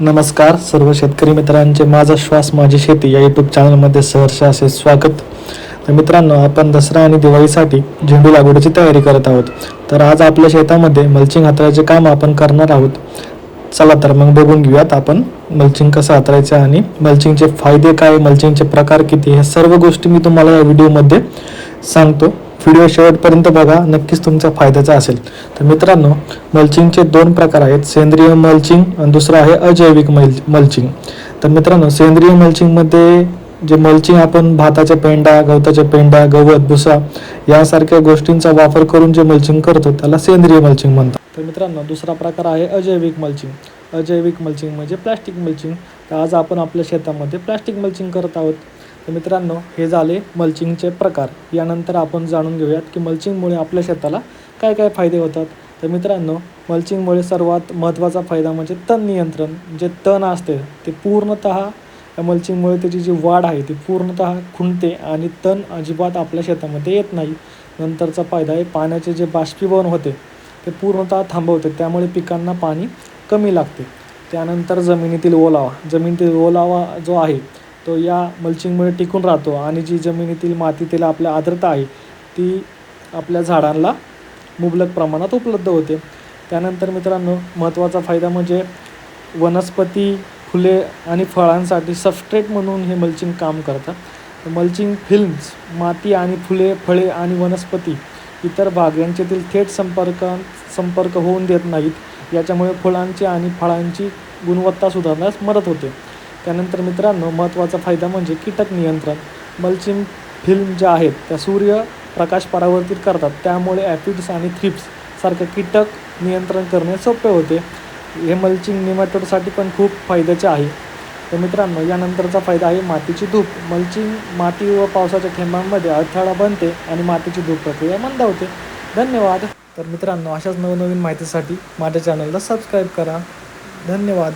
नमस्कार सर्व शेतकरी मित्रांचे माझा श्वास माझी शेती या यूट्यूब चॅनलमध्ये सहर्ष असे स्वागत. तर मित्रांनो आपण दसरा आणि दिवाळीसाठी झेंडू लागवडीची तयारी करत आहोत. तर आज आपल्या शेतामध्ये मल्चिंग हाताळायचे काम आपण करणार आहोत. चला तर मग बघून घेऊयात आपण मल्चिंग कसं हाताळायचं आणि मल्चिंगचे फायदे काय मल्चिंगचे प्रकार किती हे सर्व गोष्टी मी तुम्हाला या व्हिडिओमध्ये सांगतो. व्हिडिओ शेवटपर्यंत बघा नक्कीच तुमचा फायद्याचा असेल. तर मित्रांनो मल्चिंगचे दोन प्रकार आहेत. सेंद्रिय मल्चिंग आणि दुसरं आहे अजैविक मल मल्चिंग तर मित्रांनो सेंद्रिय मल्चिंगमध्ये जे मल्चिंग आपण भाताच्या पेंडा गवताच्या पेंडा गवत भुसा यासारख्या गोष्टींचा वापर करून जे मल्चिंग करतो त्याला सेंद्रिय मल्चिंग म्हणतात. तर मित्रांनो दुसरा प्रकार आहे अजैविक मल्चिंग अजैविक मल्चिंग म्हणजे प्लॅस्टिक मल्चिंग तर आज आपण आपल्या शेतामध्ये प्लॅस्टिक मल्चिंग करत आहोत. तर मित्रांनो हे झाले मल्चिंगचे प्रकार. यानंतर आपण जाणून घेऊयात की मल्चिंगमुळे आपल्या शेताला काय काय फायदे होतात. तर मित्रांनो मल्चिंगमुळे सर्वात महत्त्वाचा फायदा म्हणजे तण नियंत्रण. जे तण असते ते पूर्णतः या मल्चिंगमुळे त्याची जी वाढ आहे ती पूर्णतः खुंटते आणि तण अजिबात आपल्या शेतामध्ये येत नाही. नंतरचा फायदा आहे पाण्याचे जे बाष्पीभवन होते ते पूर्णतः थांबवते. त्यामुळे पिकांना पाणी कमी लागते. त्यानंतर जमिनीतील ओलावा. जमिनीतील ओलावा जो आहे तो या मल्चिंगमुळे टिकून राहतो आणि जी जमिनीतील मातीतील आपल्या आर्द्रता आहे ती आपल्या झाडांना मुबलक प्रमाणात उपलब्ध होते. त्यानंतर मित्रांनो महत्त्वाचा फायदा म्हणजे वनस्पती फुले आणि फळांसाठी सबस्ट्रेट म्हणून हे मल्चिंग काम करतात मल्चिंग फिल्म्स माती आणि फुले फळे आणि वनस्पती इतर भाग यांच्यातील थेट संपर्क संपर्क होऊन देत नाहीत. याच्यामुळे फुलांची आणि फळांची गुणवत्ता सुधारण्यास मदत होते. त्यानंतर मित्रांनो महत्त्वाचा फायदा म्हणजे कीटक नियंत्रण. मल्चिंग फिल्म ज्या आहेत त्या सूर्य प्रकाश परावर्तित करतात. त्यामुळे ॲपिड्स आणि थ्रिप्स सारखे कीटक नियंत्रण करणे सोपे होते. हे मल्चिंग निमॅटोडसाठी पण खूप फायद्याचे आहे. तर मित्रांनो यानंतरचा फायदा आहे मातीची धूप. मल्चिंग माती व पावसाच्या थेंबांमध्ये अडथळा बनते आणि मातीची धूप प्रक्रिया मंद होते धन्यवाद. तर मित्रांनो अशाच नवनवीन माहितीसाठी माझ्या चॅनलला सबस्क्राईब करा. धन्यवाद.